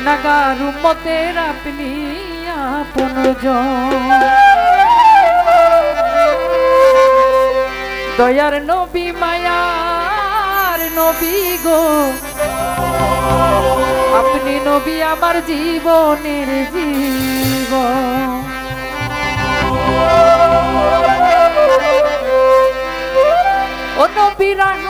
গুণাগার মতের আপনি আপনজন দয়ার নবী মায়ার নবী গো। আপনি নবী আমার জীবনের জীব ও নবী রাগ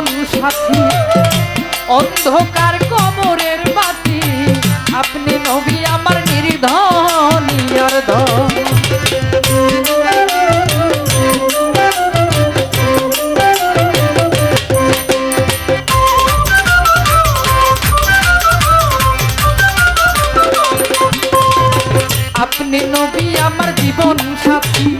জীবন সাথী, অন্ধকার কবরের বাতি। আপনি নবী, আমার নির্ধন ধন। আপনি নবী, আমার জীবন সাথী।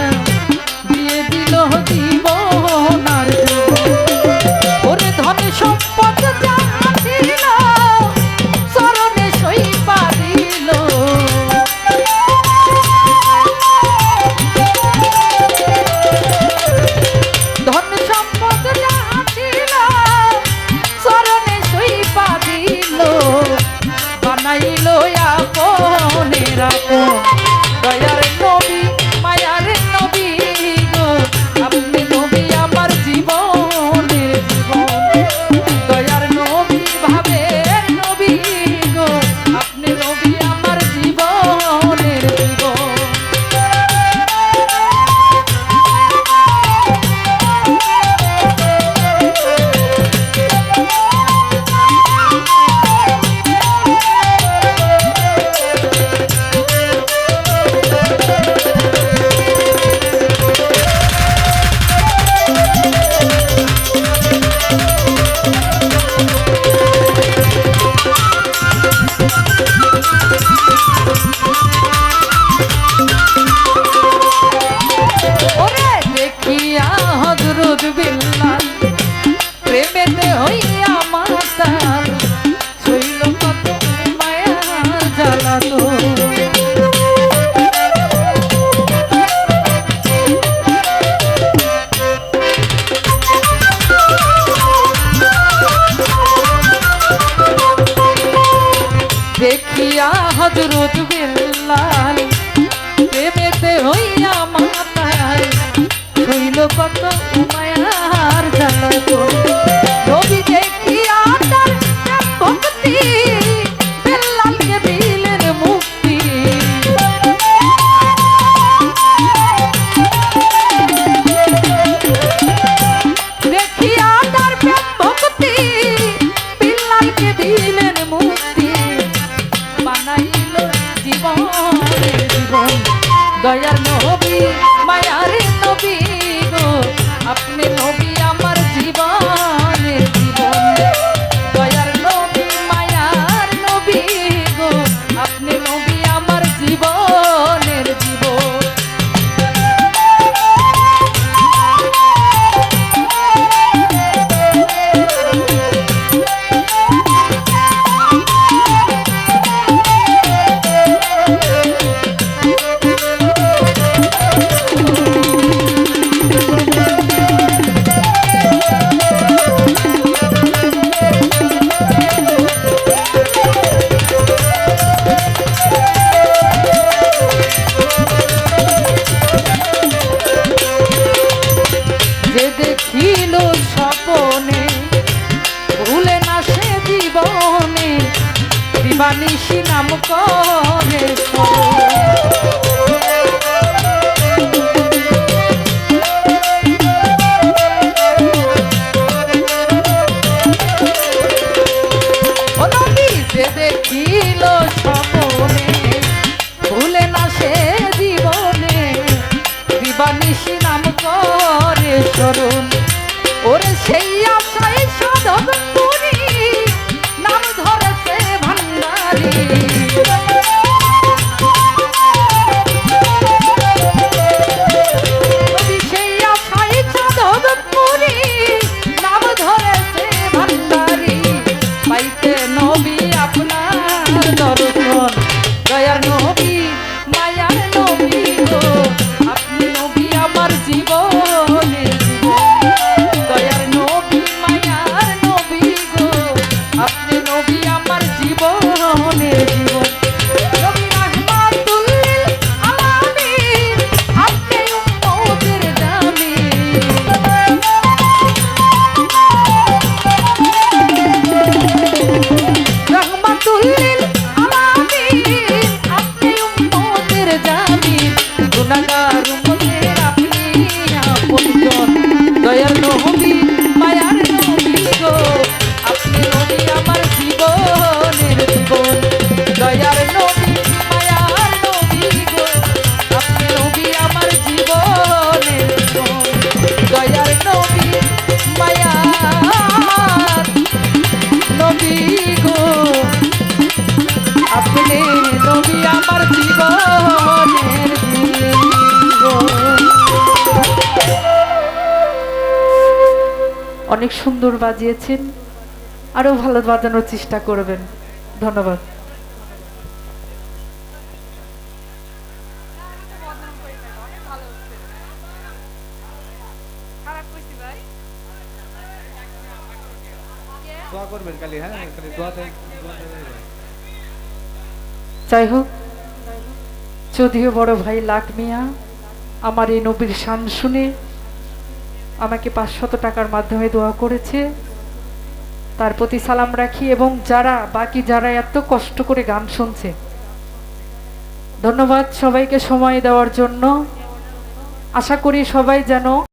কত মায়ার গো রবি দেখিয়া তার ভক্তি বেলালকে দিলেন মুক্তি। দেখিয়া তার প্রেম ভক্তি, বিল্লালকে দয়ার নবী, মায়ার নবী। আপনি নবী নাম করে অনেক সুন্দর বাজিয়েছেন। আরও ভালো বাজানোর চেষ্টা করবেন। ধন্যবাদ। হ্যাঁ? যাই হোক যদিও বড় ভাই লাট মিয়া আমার এই নবীর শান শুনে আমাকে পাঁচশত টাকার মাধ্যমে দোয়া করেছে। তার প্রতি সালাম রাখি এবং যারা, বাকি যারা এত কষ্ট করে গান শুনছে, ধন্যবাদ সবাইকে সময় দেওয়ার জন্য। আশা করি সবাই যেন